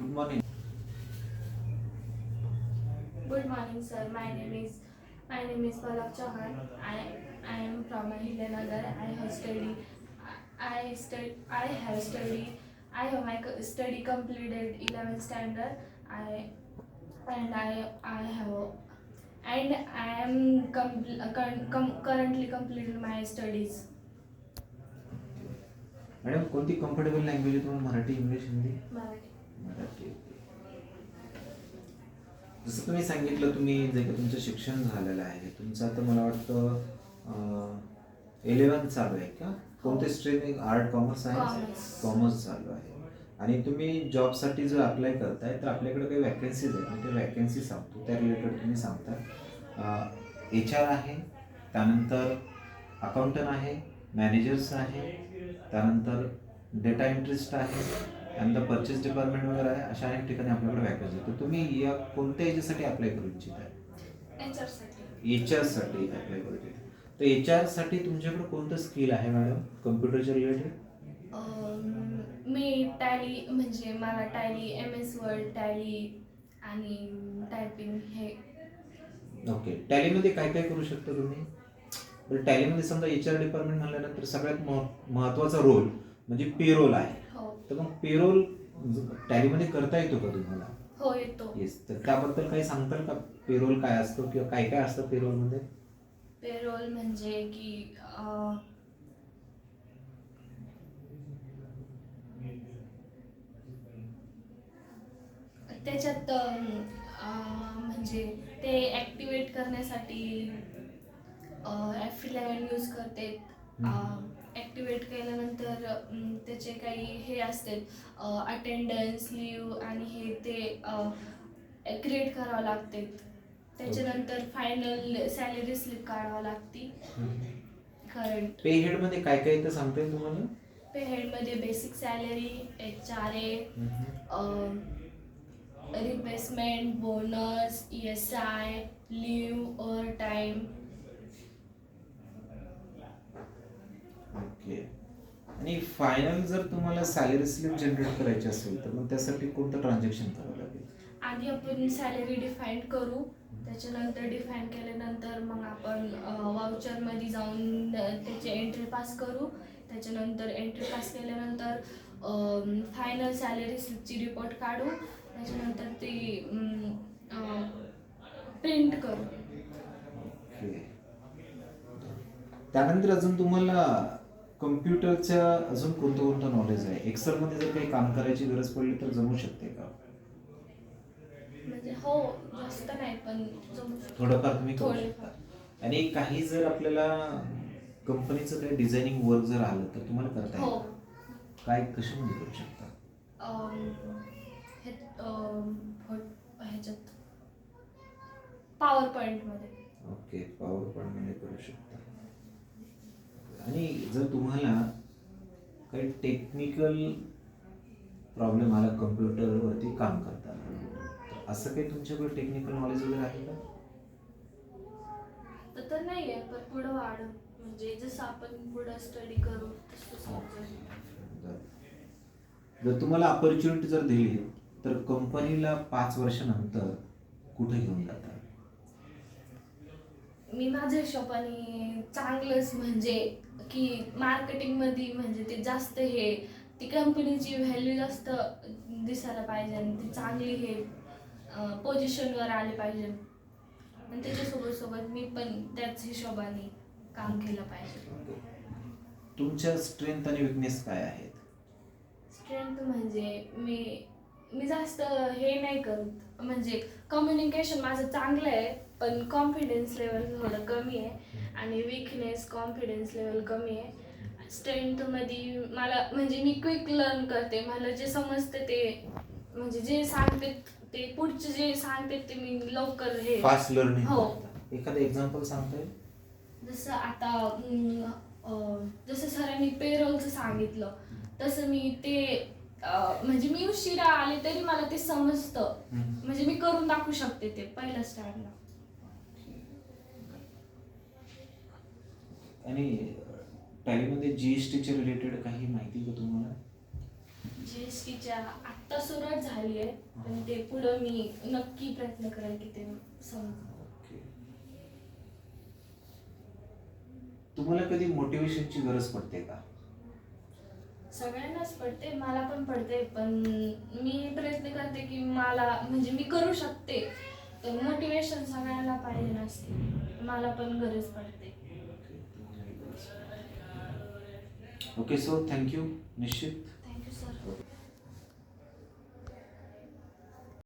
Good morning Good morning, sir. My name is my name is Palak Chauhan. I I am from Ahilanagar. I have studied. I stud I have studied. I have my co- study completed 11th standard. I and I I have and I am compl- uh, current, com- currently completed my studies. Madam कोणती comfortable language आहे तुम्हाला Marathi English Hindi Marathi. Marathi जसं तुम्ही सांगितलं तुम्ही जे काही तुमचं शिक्षण झालेलं आहे तुमचं आता मला वाटतं इलेव्हन्थ चालू आहे का? कोणते स्ट्रीम आर्ट कॉमर्स आहे. कॉमर्स चालू आहे. आणि तुम्ही जॉबसाठी जर अप्लाय करताय तर आपल्याकडे काही वॅकन्सीज आहेत. मी ते वॅकन्सी सांगतो. त्या रिलेटेड तुम्ही सांगता. एच आर आहे त्यानंतर अकाउंटंट आहे मॅनेजर्स आहे त्यानंतर डेटा एंट्रिस्ट आहे त्यानंतर परचेस डिपार्टमेंट वगैरे आहे अशा अनेक ठिकाणी आपल्याकडे वॅकन्सी आहे तर तुम्ही या कोणत्या याच्यासाठी अप्लाय करू इच्छिता. एच आरसाठी अप्लाय करू इच्छिता तर एच आरसाठी तुमच्याकडे कोणतं स्किल आहे मॅडम कम्प्युटरच्या रिलेटेड मी टॅली म्हणजे मला Tally M S word Tally आणि टायपिंग हे. ओके टॅलीमध्ये काय काय करू शकता तुम्ही? टॅलीमध्ये समजा एच आर डिपार्टमेंट म्हणल्यानंतर सगळ्यात मह- महत्त्वाचा रोल म्हणजे पेरोल आहे. हो. तर मग पेरोल टॅलीमध्ये करता येतो का तुम्हाला? हो येतो. येस तर त्याबद्दल काही सांगताल का? पेरोल काय असतं किंवा काय काय असतं पेरोलमध्ये? पेरोल म्हणजे की अं, त्याच्यात अं, अं, म्हणजे ते ॲक्टिवेट करण्यासाठी ॲफिलेवन यूज करते. ॲक्टिवेट केल्यानंतर त्याचे काही हे असते अटेंडन्स लिव्ह आणि हे ते क्रिएट करावं लागते. त्याच्यानंतर फायनल सॅलरी स्लिप काढावं लागती. करंट पे हेडमध्ये काय काय सांगता येईल तुम्हाला? Pay हेडमध्ये basic salary H R A replacement bonus E S I leave over time okay आणि फायनल जर तुम्हाला सॅलरी स्लिप जनरेट करायची असेल तर मग त्यासाठी कोणतं ट्रान्झॅक्शन करावं लागेल? आधी आपण सॅलरी डिफाईन करू. त्याच्यानंतर डिफाईन केल्यानंतर मग आपण वाउचरमध्ये जाऊन त्याचे एंट्री पास करू. त्याच्यानंतर एंट्री पास केल्यानंतर फायनल सॅलरी स्लिपची रिपोर्ट काढू. त्याच्यानंतर ती प्रिंट करू. त्यानंतर अजून तुम्हाला कम्प्युटरच्या अजून कोणतं कोणतं नॉलेज आहे एक्सेलमध्ये जर काही काम करायची गरज पडली तर जमू शकते का? म्हणजे हो जास्त नाही पण जमू शकतो. थोडंफार तुम्ही करू. शकता. आणि काही जर आपल्याला कंपनीचं काही डिझायनिंग वर्क जर आलं तर तुम्हाला करता हो. येईल काय कशामध्ये करू शकता? अम, हे अम, हो- ह्याच्यात. पॉवर पॉईंटमध्ये ओके पॉवर पॉईंटमध्ये करू शकता. आणि जर तुम्हाला काही टेक्निकल प्रॉब्लेम आला कम्प्युटरवरती काम करताना तर असं काही तुमच्याकडे टेक्निकल नॉलेज वगैरे आहे का? तर तर नाही आहे पण पुढं वाढ. म्हणजे जसं आपण पुढं स्टडी करू. जर तुम्हाला ऑपॉर्च्युनिटी जर दिली तर कंपनीला पाच वर्षानंतर कुठे घेऊन जातात मी माझ्या हिशोबाने चांगलंच म्हणजे की मार्केटिंगमध्ये म्हणजे ते जास्त हे ती कंपनीची व्हॅल्यू जास्त दिसायला पाहिजे आणि ती चांगली हे पोझिशनवर आली पाहिजे. आणि त्याच्यासोबत सोबत मी पण त्याच हिशोबाने काम केलं पाहिजे. तुमच्या स्ट्रेंथ आणि विकनेस काय आहेत? स्ट्रेंथ म्हणजे मी मी जास्त हे नाही करत. म्हणजे कम्युनिकेशन माझं चांगलं आहे. पण कॉन्फिडन्स लेवल थोडं कमी आहे. आणि विकनेस कॉन्फिडन्स लेवल कमी आहे. स्ट्रेंथमध्ये मला म्हणजे मी क्विक लर्न करते. मला जे समजते ते म्हणजे जे सांगते ते पुढचे जे सांगते ते मी लवकर हे फास्ट लर्निंग हो. एखादं एक्झाम्पल सांगता येईल जसं आता जसं सरांनी पेरोलचं सांगितलं तसं मी ते म्हणजे मी उशिरा आले तरी मला ते समजतं. म्हणजे मी करून दाखवू शकते ते पहिल्या स्टार्टला आणि टॅलीमध्ये जीएसटीच्या रिलेटेड काही माहिती का तुम्हाला? जी एस टीच्या आत्ता सुरुवात झाली आहे पण ते पुढं मी नक्की प्रयत्न करेन की ते समज ओके. तुम्हाला कधी मोटिवेशनची गरज पडते का? सगळ्यांनाच पडते मला पण पडते पण मी प्रयत्न करते की मला म्हणजे मी करू शकते तर मोटिवेशन सगळ्यांना पाहिजे नसते मला पण गरज पडते. Okay, so thank you, Nishit. Thank you, sir.